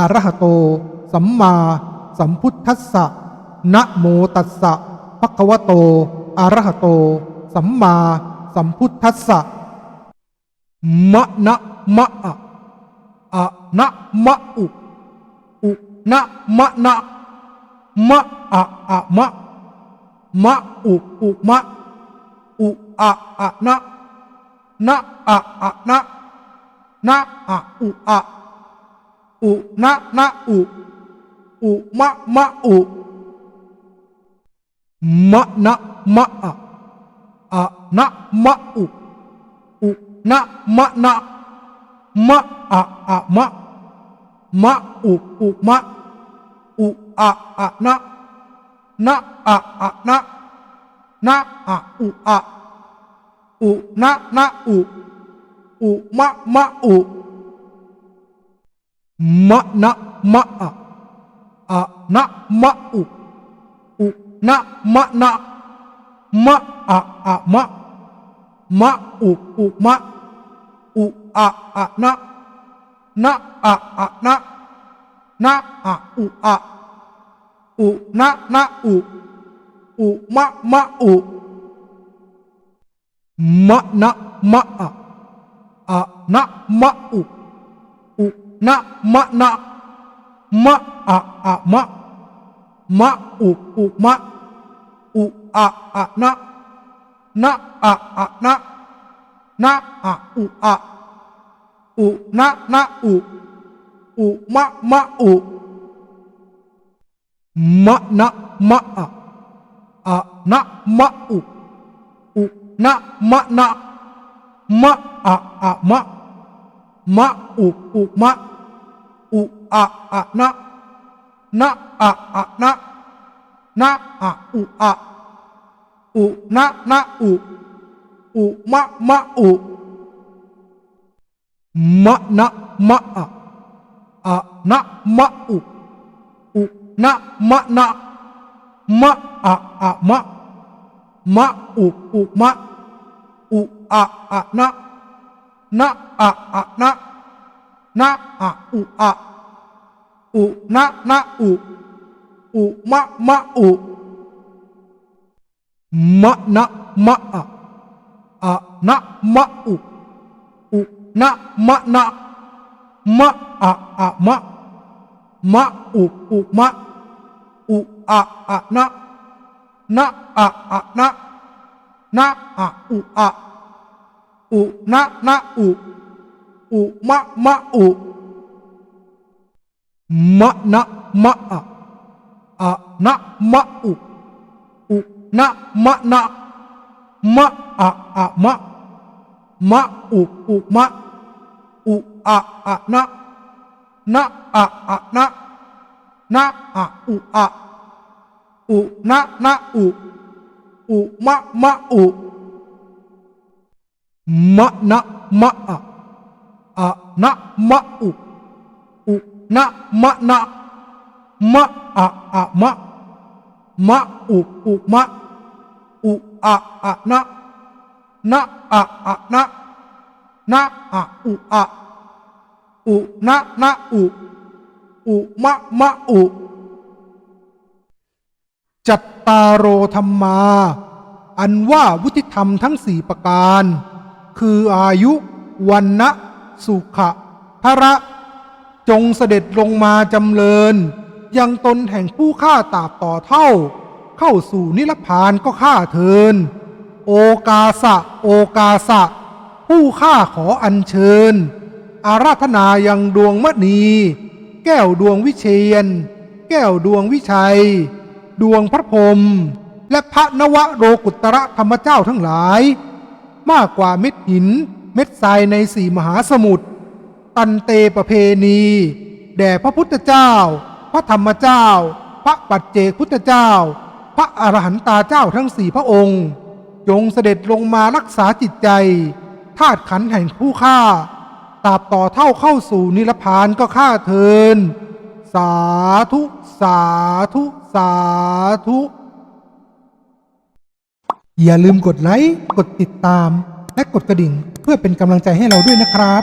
อรหะโต สัมมาสัมพุทธัสสะนะโมตัสสะภะคะวะโตอรหะโต สัมมาสัมพุทธัสสะมะนะมะอะอะนะมะอุอุนะมะนะมะอะอะมะมะอุอุมะอุอะอะนะนะอะอะนะนะอะอุอะ อุนะนะอุอุมะมะอุมะนะมะอะอะนะมะอุอุนะมะนะมะอะอะมะมะอุอุมะอุอะอะนะนะอะอะนะนะอะอุอะอุนะนะอุอุมะมะอุ มะนะมะอะอะนะมะอุอุนะมะนะมะอะอะมะมะอุอุมะอุอะอะนะนะอะอะ นะนะอะอุอะอุนะนะอุอุมะมะอุมะนะมะอะอะนะมะอุอุนะมะนะมะอะอะมะมะอุอุมะอุอะอะนะนะอะอะนะนะอะอุอะอุนะนะอุอุมะมะอุมะนะมะอะอะนะมะอุอุนะมะนะมะอะอะมะมะอุอุมะ อุอะอะนะนะอะอะนะนะอะอุอะออุนะนะอุอุมะมะอุมะนะมะอะอะนะมะอุอุนะมะนะมะอะอะมะมะอุอุมะอุอะอะนะนะอะอะนะนะอะอุอะอุนะ นะอุอุมะมะอุมะนะมะอะอะนะมะอุอุนะมะนะมะอะอะมะมะอุอุมะอุอะ อะนะมะอุอุนะมะนะมะอะอะมะมะอุอุมะอุอะอะนะนะอะอะนะนะอะอุอะอุนะนะอุอุมะมะอุจัตตารโอธรรมา อันว่าวุฒิธรรมทั้งสี่ประการ คืออายุวันนะ สุขะพระจงเสด็จลงมาจำเริญ ยังตนแห่งผู้ฆ่าตาบต่อเท่า เข้าสู่นิรพานก็ฆ่าเทิน โอกาสะ โอกาสะ ผู้ฆ่าขออัญเชิญ อาราธนายังดวงมณี แก้วดวงวิเชียน แก้วดวงวิชัย ดวงพระพรมและพระนวโรกุตระธรรมเจ้าทั้งหลาย มากกว่าเม็ดหิน เม็ดทรายในสี่มหาสมุทรตันเตประเพณี แด่พระพุทธเจ้า พระธรรมเจ้า พระปัจเจกพุทธเจ้า พระอรหันตาเจ้าทั้งสี่พระองค์ จงเสด็จลงมารักษาจิตใจธาตุขันแห่งผู้ฆ่าตราบต่อเท่าเข้าสู่นิรพานก็ฆ่าเทิน สาธุ สาธุ สาธุ อย่าลืมกดไลค์ กดติดตาม และกดกระดิ่ง เพื่อเป็นกำลังใจให้เราด้วยนะครับ